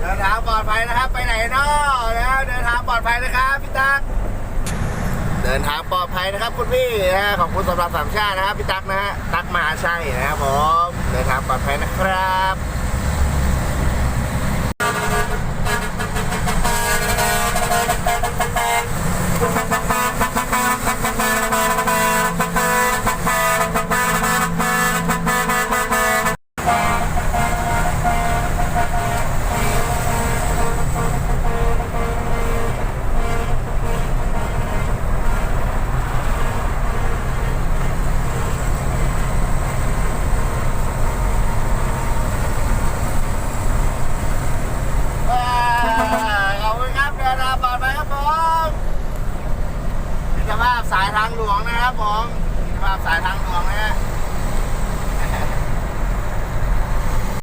เดินทางปลอดภัยนะครับ ไปไหนเนาะนะเดินทางปลอดภัยนะครับพี่ตั๊กเดินทางปลอดภัยนะครับคุณพี่นะขอบคุณสำหรับสามชาตินะครับพี่ตั๊กนะฮะตั๊กมหาชัยนะครับผมเดินทางปลอดภัยนะครับ ว้าวขอบคุณครับเดินทางปลอดภัยครับผมมิตรภาพสายทางหลวงนะครับผมมิตรภาพสายทางหลวงนะฮะ